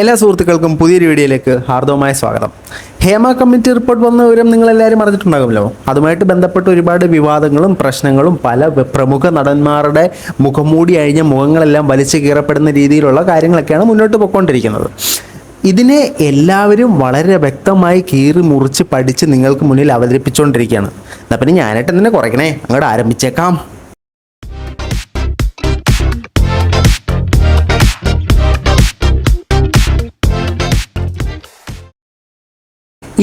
എല്ലാ സുഹൃത്തുക്കൾക്കും പുതിയൊരു വീഡിയോയിലേക്ക് ഹാർദവമായ സ്വാഗതം. ഹേമ കമ്മിറ്റി റിപ്പോർട്ട് വന്ന വിവരം നിങ്ങൾ എല്ലാവരും അറിഞ്ഞിട്ടുണ്ടാകുമല്ലോ. അതുമായിട്ട് ബന്ധപ്പെട്ട് ഒരുപാട് വിവാദങ്ങളും പ്രശ്നങ്ങളും പല പ്രമുഖ നടന്മാരുടെ മുഖംമൂടി അഴിഞ്ഞ മുഖങ്ങളെല്ലാം വലിച്ചു കീറപ്പെടുന്ന രീതിയിലുള്ള കാര്യങ്ങളൊക്കെയാണ് മുന്നോട്ട് പോയിക്കൊണ്ടിരിക്കുന്നത്. ഇതിനെ എല്ലാവരും വളരെ വ്യക്തമായി കീറി മുറിച്ച് പഠിച്ച് നിങ്ങൾക്ക് മുന്നിൽ അവതരിപ്പിച്ചുകൊണ്ടിരിക്കുകയാണ് എന്നാൽ പിന്നെ ഞാനായിട്ട് എന്തിനെ കുറയ്ക്കണേ? അങ്ങോട്ട് ആരംഭിച്ചേക്കാം.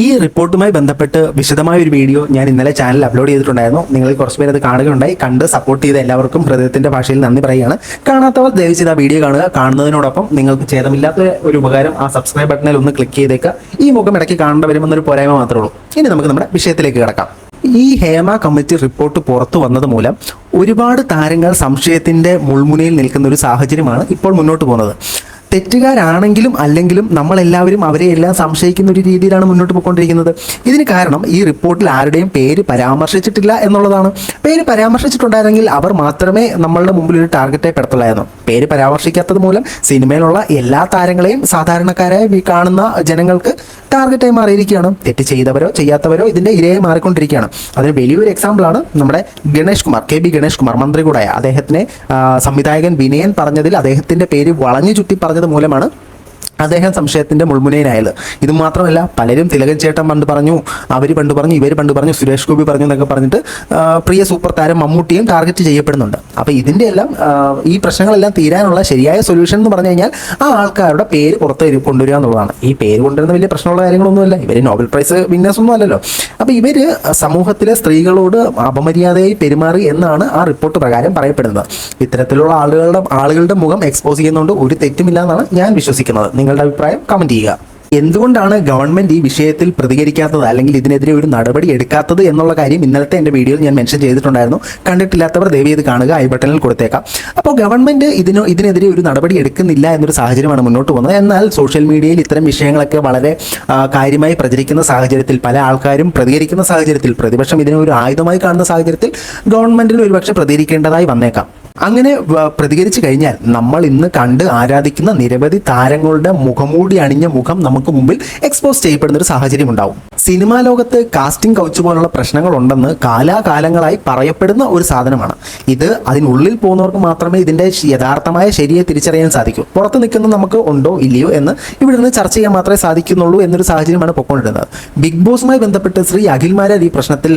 ഈ റിപ്പോർട്ടുമായി ബന്ധപ്പെട്ട് വിശദമായ ഒരു വീഡിയോ ഞാൻ ഇന്നലെ ചാനലിൽ അപ്ലോഡ് ചെയ്തിട്ടുണ്ടായിരുന്നു. നിങ്ങൾ കുറച്ച് പേര് അത് കാണുകയുണ്ടായി. കണ്ട് സപ്പോർട്ട് ചെയ്ത എല്ലാവർക്കും ഹൃദയത്തിന്റെ ഭാഷയിൽ നന്ദി പറയുകയാണ്. കാണാത്തവർ ദയവ് ചെയ്ത് ആ വീഡിയോ കാണുക. കാണുന്നതിനോടൊപ്പം നിങ്ങൾക്ക് ഛേദമില്ലാത്ത ഒരു ഉപകാരം ആ സബ്സ്ക്രൈബ് ബട്ടണിൽ ഒന്ന് ക്ലിക്ക് ചെയ്തേക്കുക. ഈ മുഖം ഇടയ്ക്ക് കാണേണ്ട വരുമെന്നൊരു പോരായ്മ മാത്രമേ ഉള്ളൂ. ഇനി നമുക്ക് നമ്മുടെ വിഷയത്തിലേക്ക് കിടക്കാം. ഈ ഹേമ കമ്മിറ്റി റിപ്പോർട്ട് പുറത്തു വന്നത് മൂലം ഒരുപാട് താരങ്ങൾ സംശയത്തിന്റെ മുൾമുനയിൽ നിൽക്കുന്ന ഒരു സാഹചര്യമാണ് ഇപ്പോൾ മുന്നോട്ട് പോകുന്നത്. തെറ്റുകാരാണെങ്കിലും അല്ലെങ്കിലും നമ്മളെല്ലാവരും അവരെ എല്ലാം സംശയിക്കുന്ന ഒരു രീതിയിലാണ് മുന്നോട്ട് പോയിക്കൊണ്ടിരിക്കുന്നത്. ഇതിന് കാരണം ഈ റിപ്പോർട്ടിൽ ആരുടെയും പേര് പരാമർശിച്ചിട്ടില്ല എന്നുള്ളതാണ്. പേര് പരാമർശിച്ചിട്ടുണ്ടായിരുന്നെങ്കിൽ അവർ മാത്രമേ നമ്മളുടെ മുമ്പിൽ ഒരു ടാർഗറ്റായി പെടുത്തുള്ളായിരുന്നു. പേര് പരാമർശിക്കാത്തത് മൂലം സിനിമയിലുള്ള എല്ലാ താരങ്ങളെയും സാധാരണക്കാരായി കാണുന്ന ജനങ്ങൾക്ക് ടാർഗറ്റായി മാറിയിരിക്കുകയാണ്. തെറ്റ് ചെയ്തവരോ ചെയ്യാത്തവരോ ഇതിന്റെ ഇരയായി മാറിക്കൊണ്ടിരിക്കുകയാണ്. അതിന് വലിയൊരു എക്സാമ്പിളാണ് നമ്മുടെ ഗണേഷ് കുമാർ കെ ബി ഗണേഷ് കുമാർ മന്ത്രി കൂടായ അദ്ദേഹത്തിനെ സംവിധായകൻ വിനയൻ പറഞ്ഞതിൽ അദ്ദേഹത്തിന്റെ പേര് വളഞ്ഞു ചുറ്റി പറഞ്ഞത് മൂലമാണ് അദ്ദേഹം സംശയത്തിന്റെ മുൾമുനയിലായത്. ഇത് മാത്രമല്ല പലരും തിലകൻ ചേട്ടൻ പണ്ട് പറഞ്ഞു അവർ പണ്ട് പറഞ്ഞു ഇവർ പണ്ട് പറഞ്ഞു സുരേഷ് ഗോപി പറഞ്ഞു എന്നൊക്കെ പറഞ്ഞിട്ട് പ്രിയ സൂപ്പർ താരം മമ്മൂട്ടിയും ടാർഗറ്റ് ചെയ്യപ്പെടുന്നുണ്ട്. അപ്പോൾ ഇതിന്റെ എല്ലാം ഈ പ്രശ്നങ്ങളെല്ലാം തീരാനുള്ള ശരിയായ സൊല്യൂഷൻ എന്ന് പറഞ്ഞു കഴിഞ്ഞാൽ ആ ആൾക്കാരുടെ പേര് പുറത്ത് കൊണ്ടുവരിക എന്നുള്ളതാണ്. ഈ പേര് കൊണ്ടുവരുന്ന വലിയ പ്രശ്നമുള്ള കാര്യങ്ങളൊന്നുമല്ല ഇവർ നോബൽ പ്രൈസ് വിന്നേഴ്സ് ഒന്നും അല്ലല്ലോ. അപ്പോൾ ഇവർ സമൂഹത്തിലെ സ്ത്രീകളോട് അപമര്യാദയായി പെരുമാറി എന്നാണ് ആ റിപ്പോർട്ട് പ്രകാരം പറയപ്പെടുന്നത്. ഇത്തരത്തിലുള്ള ആളുകളുടെ ആളുകളുടെ മുഖം എക്സ്പോസ് ചെയ്യുന്നതുകൊണ്ട് ഒരു തെറ്റുമില്ല എന്നാണ് ഞാൻ വിശ്വസിക്കുന്നത്. നിങ്ങളുടെ അഭിപ്രായം കമന്റ് ചെയ്യുക. എന്തുകൊണ്ടാണ് ഗവൺമെന്റ് ഈ വിഷയത്തിൽ പ്രതികരിക്കാത്തത്? അല്ലെങ്കിൽ ഇതിനെതിരെ ഒരു നടപടി എടുക്കാത്തത് എന്നുള്ള കാര്യം ഇന്നലത്തെ എന്റെ വീഡിയോയിൽ ഞാൻ മെൻഷൻ ചെയ്തിട്ടുണ്ടായിരുന്നു. കണ്ടിട്ടില്ലാത്തവർ ദയവ് ചെയ്ത് കാണുക ഐ ബട്ടണിൽ കൊടുത്തേക്കാം. അപ്പോൾ ഗവൺമെന്റ് ഇതിന് ഇതിനെതിരെ ഒരു നടപടി എടുക്കുന്നില്ല എന്നൊരു സാഹചര്യമാണ് മുന്നോട്ട് പോകുന്നത്. എന്നാൽ സോഷ്യൽ മീഡിയയിൽ ഇത്തരം വിഷയങ്ങളൊക്കെ വളരെ കാര്യമായി പ്രചരിക്കുന്ന സാഹചര്യത്തിൽ പല ആൾക്കാരും പ്രതികരിക്കുന്ന സാഹചര്യത്തിൽ പ്രതിപക്ഷം ഇതിനെ ഒരു ആയുധമായി കാണുന്ന സാഹചര്യത്തിൽ ഗവൺമെന്റിന് ഒരുപക്ഷെ പ്രതികരിക്കേണ്ടതായി വന്നേക്കാം. അങ്ങനെ പ്രതികരിച്ചു കഴിഞ്ഞാൽ നമ്മൾ ഇന്ന് കണ്ട് ആരാധിക്കുന്ന നിരവധി താരങ്ങളുടെ മുഖമൂടി അണിഞ്ഞ മുഖം നമുക്ക് മുമ്പിൽ എക്സ്പോസ് ചെയ്യപ്പെടുന്ന ഒരു സാഹചര്യം ഉണ്ടാവും സിനിമാ ലോകത്ത് കാസ്റ്റിംഗ് കൗച്ച് പോലുള്ള പ്രശ്നങ്ങൾ ഉണ്ടെന്ന് കാലാകാലങ്ങളായി പറയപ്പെടുന്ന ഒരു സാധനമാണ്. ഇത് അതിനുള്ളിൽ പോകുന്നവർക്ക് മാത്രമേ ഇതിന്റെ യഥാർത്ഥമായ ശരിയെ തിരിച്ചറിയാൻ സാധിക്കൂ. പുറത്ത് നിൽക്കുന്ന നമുക്ക് ഉണ്ടോ ഇല്ലയോ എന്ന് ഇവിടെ നിന്ന് ചർച്ച ചെയ്യാൻ മാത്രമേ സാധിക്കുന്നുള്ളൂ എന്നൊരു സാഹചര്യമാണ് പൊക്കോണ്ടിരുന്നത്. ബിഗ് ബോസുമായി ബന്ധപ്പെട്ട് ശ്രീ അഖിൽമാരാർ ഈ പ്രശ്നത്തിൽ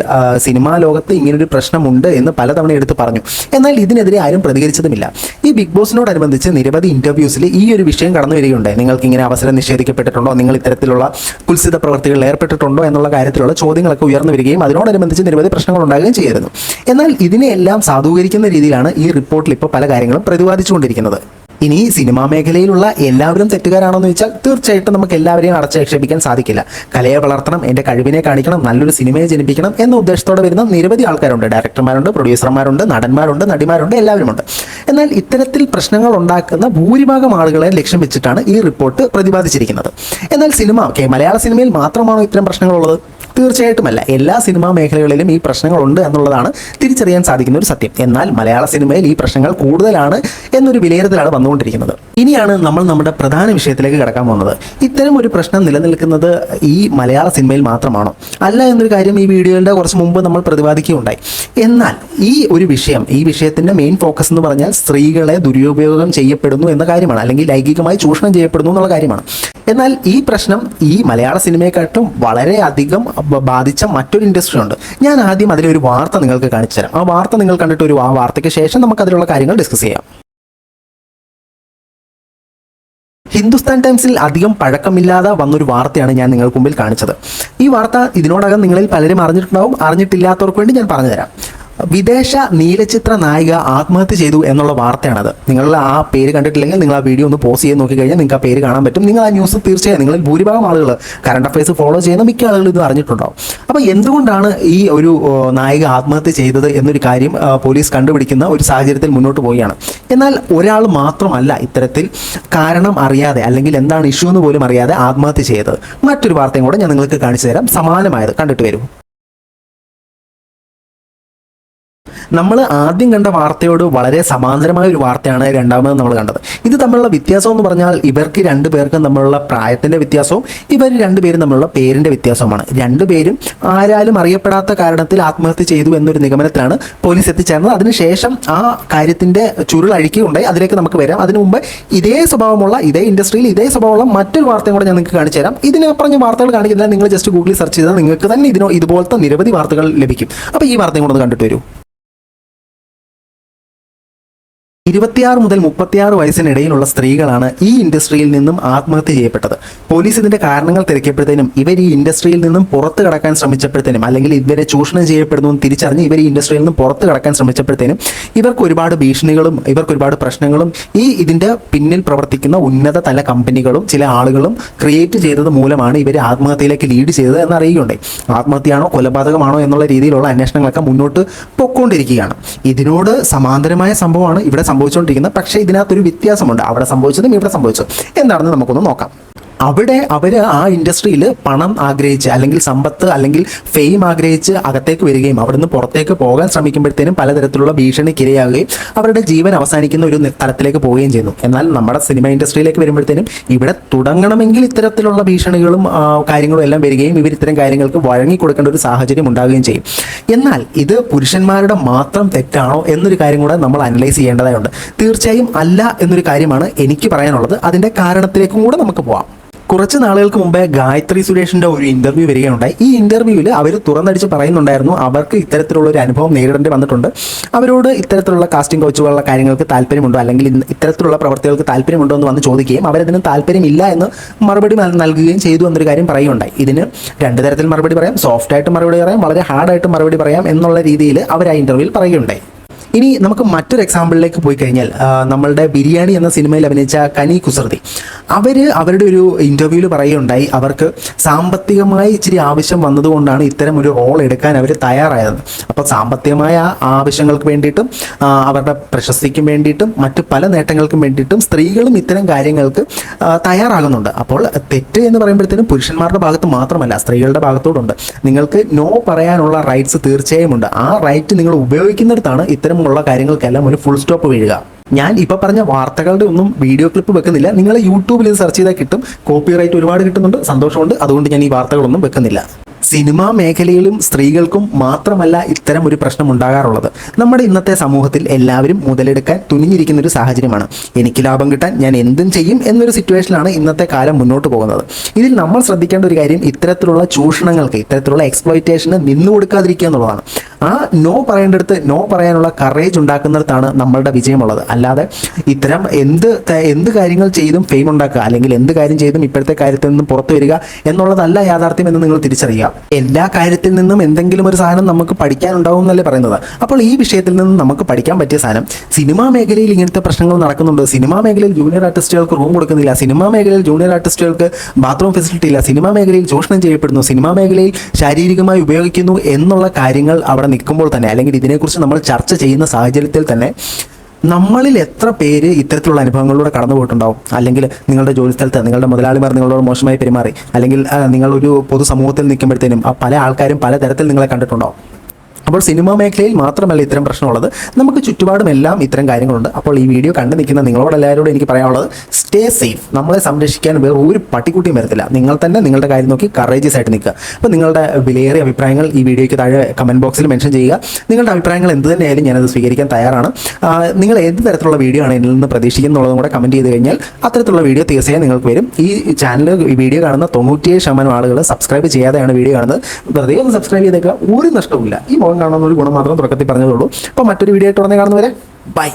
സിനിമാ ലോകത്ത് ഇങ്ങനൊരു പ്രശ്നമുണ്ട് എന്ന് പലതവണ എടുത്തു പറഞ്ഞു. എന്നാൽ ഇതിനെതിരെ ആരും പ്രതികരിച്ചതുമില്ല. ഈ ബിഗ് ബോസിനോടനുബന്ധിച്ച് നിരവധി ഇന്റർവ്യൂസിൽ ഈ ഒരു വിഷയം കടന്നു വരികയുണ്ടായി നിങ്ങൾക്ക് ഇങ്ങനെ അവസരം നിഷേധിക്കപ്പെട്ടിട്ടുണ്ടോ? നിങ്ങൾ ഇത്തരത്തിലുള്ള കുൽസിത പ്രവർത്തികളിൽ ഏർപ്പെട്ടിട്ടുണ്ടോ? എന്നുള്ള കാര്യത്തിലുള്ള ചോദ്യങ്ങളൊക്കെ ഉയർന്നു വരികയും അതിനോടനുബന്ധിച്ച് നിരവധി പ്രശ്നങ്ങൾ ഉണ്ടാകുകയും ചെയ്തിരുന്നു എന്നാൽ ഇതിനെയെല്ലാം സാധൂകരിക്കുന്ന രീതിയിലാണ് ഈ റിപ്പോർട്ടിൽ ഇപ്പോൾ പല കാര്യങ്ങളും പ്രതിപാദിച്ചുകൊണ്ടിരിക്കുന്നത്. ഇനി സിനിമാ മേഖലയിലുള്ള എല്ലാവരും തെറ്റുകാരാണോ എന്ന് ചോദിച്ചാൽ തീർച്ചയായിട്ടും നമുക്ക് എല്ലാവരെയും അടച്ചാക്ഷേപിക്കാൻ സാധിക്കില്ല. കലയെ വളർത്തണം എന്റെ കഴിവിനെ കാണിക്കണം നല്ലൊരു സിനിമയെ ജനിപ്പിക്കണം എന്ന ഉദ്ദേശത്തോടെ വരുന്ന നിരവധി ആൾക്കാരുണ്ട്. ഡയറക്ടർമാരുണ്ട് പ്രൊഡ്യൂസർമാരുണ്ട് നടന്മാരുണ്ട് നടിമാരുണ്ട് എല്ലാവരുമുണ്ട്. എന്നാൽ ഇത്തരത്തിൽ പ്രശ്നങ്ങൾ ഉണ്ടാക്കുന്ന ഭൂരിഭാഗം ആളുകളെ ലക്ഷ്യം വെച്ചിട്ടാണ് ഈ റിപ്പോർട്ട് പ്രതിപാദിച്ചിരിക്കുന്നത്. എന്നാൽ സിനിമ മലയാള സിനിമയിൽ മാത്രമാണോ ഇത്തരം പ്രശ്നങ്ങളുള്ളത്? തീർച്ചയായിട്ടുമല്ല. എല്ലാ സിനിമാ മേഖലകളിലും ഈ പ്രശ്നങ്ങളുണ്ട് എന്നുള്ളതാണ് തിരിച്ചറിയാൻ സാധിക്കുന്ന ഒരു സത്യം. എന്നാൽ മലയാള സിനിമയിൽ ഈ പ്രശ്നങ്ങൾ കൂടുതലാണ് എന്നൊരു വിലയിരുത്തലാണ് വന്നുകൊണ്ടിരിക്കുന്നത്. ഇനിയാണ് നമ്മൾ നമ്മുടെ പ്രധാന വിഷയത്തിലേക്ക് കടക്കാൻ പോകുന്നത്. ഇത്തരം ഒരു പ്രശ്നം നിലനിൽക്കുന്നത് ഈ മലയാള സിനിമയിൽ മാത്രമാണോ? അല്ല എന്നൊരു കാര്യം ഈ വീഡിയോയുടെ കുറച്ച് മുമ്പ് നമ്മൾ പ്രതിപാദിക്കുകയുണ്ടായി. എന്നാൽ ഈ ഒരു വിഷയം ഈ വിഷയത്തിന്റെ മെയിൻ ഫോക്കസ് എന്ന് പറഞ്ഞാൽ സ്ത്രീകളെ ദുരുപയോഗം ചെയ്യപ്പെടുന്നു എന്ന കാര്യമാണ്. അല്ലെങ്കിൽ ലൈംഗികമായി ചൂഷണം ചെയ്യപ്പെടുന്നു എന്നുള്ള കാര്യമാണ്. എന്നാൽ ഈ പ്രശ്നം ഈ മലയാള സിനിമയെക്കാട്ടും വളരെയധികം ബാധിച്ച മറ്റൊരു ഇൻഡസ്ട്രി ഉണ്ട്. ഞാൻ ആദ്യം അതിലൊരു വാർത്ത നിങ്ങൾക്ക് കാണിച്ചു തരാം. ആ വാർത്ത നിങ്ങൾ കണ്ടിട്ട് ഒരു ആ വാർത്തയ്ക്ക് ശേഷം നമുക്ക് അതിലുള്ള കാര്യങ്ങൾ ഡിസ്കസ് ചെയ്യാം. ഹിന്ദുസ്ഥാൻ ടൈംസിൽ അധികം പഴക്കമില്ലാതെ വന്നൊരു വാർത്തയാണ് ഞാൻ നിങ്ങൾക്ക് മുമ്പിൽ കാണിച്ചത്. ഈ വാർത്ത ഇതിനോടകം നിങ്ങളിൽ പലരും അറിഞ്ഞിട്ടുണ്ടാവും അറിഞ്ഞിട്ടില്ലാത്തവർക്ക് വേണ്ടി ഞാൻ പറഞ്ഞുതരാം. വിദേശ നീലചിത്ര നായിക ആത്മഹത്യ ചെയ്തു എന്നുള്ള വാർത്തയാണത്. നിങ്ങൾ ആ പേര് കണ്ടിട്ടില്ലെങ്കിൽ നിങ്ങൾ ആ വീഡിയോ ഒന്ന് പോസ്റ്റ് ചെയ്ത് നോക്കിക്കഴിഞ്ഞാൽ നിങ്ങൾക്ക് ആ പേര് കാണാൻ പറ്റും. നിങ്ങൾ ആ ന്യൂസ് തീർച്ചയായും നിങ്ങളിൽ ഭൂരിഭാഗം ആളുകൾ കറണ്ട് അഫയേഴ്സ് ഫോളോ ചെയ്യുന്ന മിക്ക ആളുകൾ ഇത് അറിഞ്ഞിട്ടുണ്ടാവും. അപ്പോൾ എന്തുകൊണ്ടാണ് ഈ ഒരു നായിക ആത്മഹത്യ ചെയ്തത് എന്നൊരു കാര്യം പോലീസ് കണ്ടുപിടിക്കുന്ന ഒരു സാഹചര്യത്തിൽ മുന്നോട്ട് പോവുകയാണ്. എന്നാൽ ഒരാൾ മാത്രമല്ല ഇത്തരത്തിൽ കാരണം അറിയാതെ അല്ലെങ്കിൽ എന്താണ് ഇഷ്യൂ എന്ന് പോലും അറിയാതെ ആത്മഹത്യ ചെയ്തത്. മറ്റൊരു വാർത്തയും കൂടെ ഞാൻ നിങ്ങൾക്ക് കാണിച്ചു തരാം. സമാനമായത് കണ്ടിട്ട് വരും. നമ്മൾ ആദ്യം കണ്ട വാർത്തയോട് വളരെ സമാന്തരമായ ഒരു വാർത്തയാണ് രണ്ടാമത് നമ്മൾ കണ്ടത്. ഇത് തമ്മിലുള്ള വ്യത്യാസം എന്ന് പറഞ്ഞാൽ ഇവർക്ക് രണ്ടു പേർക്കും തമ്മിലുള്ള പ്രായത്തിന്റെ വ്യത്യാസവും ഇവർ രണ്ടുപേരും തമ്മിലുള്ള പേരിന്റെ വ്യത്യാസവുമാണ്. രണ്ടുപേരും ആരാലും അറിയപ്പെടാത്ത കാരണത്തിൽ ആത്മഹത്യ ചെയ്തു എന്നൊരു നിഗമനത്തിലാണ് പോലീസ് എത്തിച്ചേർന്നത്. അതിനുശേഷം ആ കാര്യത്തിന്റെ ചുരുൾ അഴിക്കുകയുണ്ടായി. അതിലേക്ക് നമുക്ക് വരാം. അതിനു മുമ്പ് ഇതേ സ്വഭാവമുള്ള ഇതേ ഇൻഡസ്ട്രിയിൽ ഇതേ സ്വഭാവമുള്ള മറ്റൊരു വാർത്തയും കൂടെ ഞാൻ നിങ്ങൾക്ക് കാണിച്ചു തരാം. ഇതിനപ്പുറം ഞാൻ വാർത്തകൾ കാണിക്കുന്നില്ല നിങ്ങൾ ജസ്റ്റ് ഗൂഗിളിൽ സെർച്ച് ചെയ്താൽ നിങ്ങൾക്ക് തന്നെ ഇതിനോ ഇതുപോലത്തെ നിരവധി വാർത്തകൾ ലഭിക്കും. അപ്പോൾ ഈ വാർത്തയും കൂടെ ഒന്ന് കണ്ടിട്ട് വരൂ. ഇരുപത്തിയാറ് മുതൽ മുപ്പത്തിയാറ് വയസ്സിനിടയിലുള്ള സ്ത്രീകളാണ് ഈ ഇൻഡസ്ട്രിയിൽ നിന്നും ആത്മഹത്യ ചെയ്യപ്പെട്ടത്. പോലീസ് ഇതിന്റെ കാരണങ്ങൾ തിരക്കിയപ്പോഴത്തേനും ഇവർ ഈ ഇൻഡസ്ട്രിയിൽ നിന്നും പുറത്തു കടക്കാൻ ശ്രമിച്ചപ്പോഴത്തേനും അല്ലെങ്കിൽ ഇവരെ ചൂഷണം ചെയ്യപ്പെടുന്നു തിരിച്ചറിഞ്ഞ് ഇവർ ഈ ഇൻഡസ്ട്രിയിൽ നിന്നും പുറത്തു കടക്കാൻ ശ്രമിച്ചപ്പോഴത്തേനും ഇവർക്ക് ഒരുപാട് ഭീഷണികളും ഇവർക്ക് ഒരുപാട് പ്രശ്നങ്ങളും ഈ ഇതിന്റെ പിന്നിൽ പ്രവർത്തിക്കുന്ന ഉന്നത തല കമ്പനികളും ചില ആളുകളും ക്രിയേറ്റ് ചെയ്തത് മൂലമാണ് ഇവർ ആത്മഹത്യയിലേക്ക് ലീഡ് ചെയ്തത് എന്നറിയുകയുണ്ടായി. ആത്മഹത്യയാണോ കൊലപാതകമാണോ എന്നുള്ള രീതിയിലുള്ള അന്വേഷണങ്ങളൊക്കെ മുന്നോട്ട് പൊക്കോണ്ടിരിക്കുകയാണ്. ഇതിനോട് സമാന്തരമായ സംഭവമാണ് ഇവിടെ സംഭവിച്ചുകൊണ്ടിരിക്കുന്നത് പക്ഷേ ഇതിനകത്തൊരു വ്യത്യാസമുണ്ട്. അവിടെ സംഭവിച്ചതും ഇവിടെ സംഭവിച്ചതും. എന്താണെന്ന് നമുക്കൊന്ന് നോക്കാം. അവിടെ അവർ ആ ഇൻഡസ്ട്രിയിൽ പണം ആഗ്രഹിച്ച് അല്ലെങ്കിൽ സമ്പത്ത് അല്ലെങ്കിൽ ഫെയിം ആഗ്രഹിച്ച് അകത്തേക്ക് വരികയും അവിടുന്ന് പുറത്തേക്ക് പോകാൻ ശ്രമിക്കുമ്പോഴത്തേനും പലതരത്തിലുള്ള ഭീഷണിക്കിരയാകുകയും അവരുടെ ജീവൻ അവസാനിക്കുന്ന ഒരു തലത്തിലേക്ക് പോവുകയും ചെയ്യുന്നു. എന്നാൽ നമ്മുടെ സിനിമ ഇൻഡസ്ട്രിയിലേക്ക് വരുമ്പോഴത്തേനും ഇവിടെ തുടങ്ങണമെങ്കിൽ ഇത്തരത്തിലുള്ള ഭീഷണികളും കാര്യങ്ങളും എല്ലാം വരികയും ഇവർ ഇത്തരം കാര്യങ്ങൾക്ക് വഴങ്ങി കൊടുക്കേണ്ട ഒരു സാഹചര്യം ഉണ്ടാവുകയും ചെയ്യും. എന്നാൽ ഇത് പുരുഷന്മാരുടെ മാത്രം തെറ്റാണോ എന്നൊരു കാര്യം കൂടെ നമ്മൾ അനലൈസ് ചെയ്യേണ്ടതായുണ്ട്. തീർച്ചയായും അല്ല എന്നൊരു കാര്യമാണ് എനിക്ക് പറയാനുള്ളത്. അതിന്റെ കാരണത്തിലേക്കും കൂടെ നമുക്ക് പോവാം. കുറച്ച് നാളുകൾക്ക് മുമ്പേ ഗായത്രി സുരേഷിന്റെ ഒരു ഇന്റർവ്യൂ വരികയുണ്ടായി. ഈ ഇന്റർവ്യൂവിൽ അവർ തുറന്നടിച്ച് പറയുന്നുണ്ടായിരുന്നു അവർക്ക് ഇത്തരത്തിലുള്ള ഒരു അനുഭവം നേരിടേണ്ടി വന്നിട്ടുണ്ട്. അവരോട് ഇത്തരത്തിലുള്ള കാസ്റ്റിംഗ് കോച്ചുകളുള്ള കാര്യങ്ങൾക്ക് താല്പര്യമുണ്ടോ? അല്ലെങ്കിൽ ഇത്തരത്തിലുള്ള പ്രവർത്തികൾക്ക് താല്പര്യമുണ്ടോ എന്ന് വന്ന് ചോദിക്കുകയും അവരതിന് താല്പര്യമില്ല എന്ന് മറുപടി നൽ- നൽകുകയും ചെയ്തു എന്നൊരു കാര്യം പറയുകയുണ്ടായി. ഇതിന് രണ്ട് തരത്തിൽ മറുപടി പറയാം. സോഫ്റ്റ് ആയിട്ട് മറുപടി പറയാം. വളരെ ഹാർഡായിട്ട് മറുപടി പറയാം എന്നുള്ള രീതിയിൽ അവർ ആ ഇന്റർവ്യൂവിൽ പറയുകയുണ്ടായി. ഇനി നമുക്ക് മറ്റൊരു എക്സാമ്പിളിലേക്ക് പോയി കഴിഞ്ഞാൽ നമ്മളുടെ ബിരിയാണി എന്ന സിനിമയിൽ അഭിനയിച്ച കനി കുസൃതി. അവർ അവരുടെ ഒരു ഇന്റർവ്യൂവിൽ പറയുകയുണ്ടായി അവർക്ക് സാമ്പത്തികമായി ഇച്ചിരി ആവശ്യം വന്നതുകൊണ്ടാണ് ഇത്തരം ഒരു റോൾ എടുക്കാൻ അവർ തയ്യാറായത്. അപ്പോൾ സാമ്പത്തികമായ ആവശ്യങ്ങൾക്ക് വേണ്ടിയിട്ടും അവരുടെ പ്രശസ്തിക്കും വേണ്ടിയിട്ടും മറ്റു പല നേട്ടങ്ങൾക്കും വേണ്ടിയിട്ടും സ്ത്രീകളും ഇത്തരം കാര്യങ്ങൾക്ക് തയ്യാറാകുന്നുണ്ട്. അപ്പോൾ തെറ്റ് എന്ന് പറയുമ്പോഴത്തേനും പുരുഷന്മാരുടെ ഭാഗത്ത് മാത്രമല്ല സ്ത്രീകളുടെ ഭാഗത്തോടുണ്ട്. നിങ്ങൾക്ക് നോ പറയാനുള്ള റൈറ്റ്സ് തീർച്ചയായും ഉണ്ട്. ആ റൈറ്റ് നിങ്ങൾ ഉപയോഗിക്കുന്നിടത്താണ് ഇത്തരമുള്ള കാര്യങ്ങൾക്കെല്ലാം ഒരു ഫുൾ സ്റ്റോപ്പ് വീഴുക. ഞാൻ ഇപ്പൊ പറഞ്ഞ വാർത്തകളുടെ ഒന്നും വീഡിയോ ക്ലിപ്പ് വെക്കുന്നില്ല. നിങ്ങൾ യൂട്യൂബിൽ ഇത് സെർച്ച് ചെയ്താൽ കിട്ടും. കോപ്പി റൈറ്റ് ഒരുപാട് കിട്ടുന്നുണ്ട്. സന്തോഷമുണ്ട്. അതുകൊണ്ട് ഞാൻ ഈ വാർത്തകളൊന്നും വെക്കുന്നില്ല. സിനിമാ മേഖലയിലും സ്ത്രീകൾക്കും മാത്രമല്ല ഇത്തരം ഒരു പ്രശ്നം ഉണ്ടാകാറുള്ളത് നമ്മുടെ ഇന്നത്തെ സമൂഹത്തിൽ എല്ലാവരും മുതലെടുക്കാൻ തുനിഞ്ഞിരിക്കുന്ന ഒരു സാഹചര്യമാണ്. എനിക്ക് ലാഭം കിട്ടാൻ ഞാൻ എന്തും ചെയ്യും എന്നൊരു സിറ്റുവേഷനിലാണ് ഇന്നത്തെ കാലം മുന്നോട്ട് പോകുന്നത്. ഇതിൽ നമ്മൾ ശ്രദ്ധിക്കേണ്ട ഒരു കാര്യം ഇത്തരത്തിലുള്ള ചൂഷണങ്ങൾക്ക് ഇത്തരത്തിലുള്ള എക്സ്പ്ലോയിറ്റേഷന് നിന്നു കൊടുക്കാതിരിക്കുക എന്നുള്ളതാണ്. ആ നോ പറയേണ്ടടുത്ത് നോ പറയാനുള്ള കറേജ് ഉണ്ടാക്കുന്നിടത്താണ് നമ്മളുടെ വിജയമുള്ളത്. അല്ലാതെ ഇത്തരം എന്ത് എന്ത് കാര്യങ്ങൾ ചെയ്തും ഫെയിം ഉണ്ടാക്കുക അല്ലെങ്കിൽ എന്ത് കാര്യം ചെയ്തും ഇപ്പോഴത്തെ കാര്യത്തിൽ നിന്നും പുറത്തു വരിക എന്നുള്ളതല്ല യാഥാർത്ഥ്യം എന്ന് നിങ്ങൾ തിരിച്ചറിയുക. എല്ലാ കാര്യത്തിൽ നിന്നും എന്തെങ്കിലും ഒരു സാധനം നമുക്ക് പഠിക്കാനുണ്ടാവും എന്നല്ലേ പറയുന്നത്. അപ്പോൾ ഈ വിഷയത്തിൽ നിന്ന് നമുക്ക് പഠിക്കാൻ പറ്റിയ സാധനം സിനിമാ മേഖലയിൽ ഇങ്ങനത്തെ പ്രശ്നങ്ങൾ നടക്കുന്നുണ്ട്. സിനിമാ മേഖലയിൽ ജൂനിയർ ആർട്ടിസ്റ്റുകൾക്ക് റൂം കൊടുക്കുന്നില്ല. സിനിമാ മേഖലയിൽ ജൂനിയർ ആർട്ടിസ്റ്റുകൾക്ക് ബാത്റൂം ഫെസിലിറ്റി ഇല്ല. സിനിമാ മേഖലയിൽ ചൂഷണം ചെയ്യപ്പെടുന്നു. സിനിമാ മേഖലയിൽ ശാരീരികമായി ഉപയോഗിക്കുന്നു എന്നുള്ള കാര്യങ്ങൾ അവിടെ നിൽക്കുമ്പോൾ തന്നെ അല്ലെങ്കിൽ ഇതിനെക്കുറിച്ച് നമ്മൾ ചർച്ച ചെയ്യുന്ന സാഹചര്യത്തിൽ തന്നെ നമ്മളിൽ എത്ര പേര് ഇത്തരത്തിലുള്ള അനുഭവങ്ങളിലൂടെ കടന്നു പോയിട്ടുണ്ടാവും അല്ലെങ്കിൽ നിങ്ങളുടെ ജോലി സ്ഥലത്ത് നിങ്ങളുടെ മുതലാളിമാർ നിങ്ങളോട് മോശമായി പെരുമാറി അല്ലെങ്കിൽ ആ, നിങ്ങളൊരു പൊതുസമൂഹത്തിൽ നിൽക്കുമ്പോഴത്തേനും പല ആൾക്കാരും പല തരത്തിൽ നിങ്ങളെ കണ്ടിട്ടുണ്ടാവും. അപ്പോൾ സിനിമാ മേഖലയിൽ മാത്രമല്ല ഇത്തരം പ്രശ്നമുള്ളത്. നമുക്ക് ചുറ്റുപാടും എല്ലാം ഇത്തരം കാര്യങ്ങളുണ്ട്. അപ്പോൾ ഈ വീഡിയോ കണ്ടു നിൽക്കുന്ന നിങ്ങളോട് എല്ലാവരോടും എനിക്ക് പറയാനുള്ളത് സ്റ്റേ സേഫ് നമ്മളെ സംരക്ഷിക്കാൻ വേറെ ഒരു പട്ടിക്കുട്ടിയും വരത്തില്ല. നിങ്ങൾ തന്നെ നിങ്ങളുടെ കാര്യം നോക്കി കറേജിയസ് ആയിട്ട് നിൽക്കുക. അപ്പോൾ നിങ്ങളുടെ വിലയേറിയ അഭിപ്രായങ്ങൾ ഈ വീഡിയോയ്ക്ക് താഴെ കമന്റ് ബോക്സിൽ മെൻഷൻ ചെയ്യുക. നിങ്ങളുടെ അഭിപ്രായങ്ങൾ എന്ത് തന്നെയായാലും ഞാനത് സ്വീകരിക്കാൻ തയ്യാറാണ്. നിങ്ങൾ ഏത് തരത്തിലുള്ള വീഡിയോ ആണ് എന്നിൽ നിന്ന് പ്രതീക്ഷിക്കുന്നുള്ളതും കൂടെ കമന്റ് ചെയ്ത് കഴിഞ്ഞാൽ അത്തരത്തിലുള്ള വീഡിയോ തീർച്ചയായും നിങ്ങൾക്ക് വരും. ഈ ചാനൽ ഈ വീഡിയോ കാണുന്ന തൊണ്ണൂറ്റിയേഴ് ശതമാനം ആളുകൾ സബ്സ്ക്രൈബ് ചെയ്യാതെയാണ് വീഡിയോ കാണുന്നത്. വെറുതെ ഒന്ന് സബ്സ്ക്രൈബ് ചെയ്തേക്കുക ഒരു നഷ്ടവുമില്ല. ഈ മുഖം കാണുന്ന ഒരു ഗുണം മാത്രം തുടക്കത്തിൽ പറഞ്ഞതുള്ളൂ അപ്പോൾ മറ്റൊരു വീഡിയോ ആയിട്ട് ഉടനെ കാണുന്നവരെ ബൈ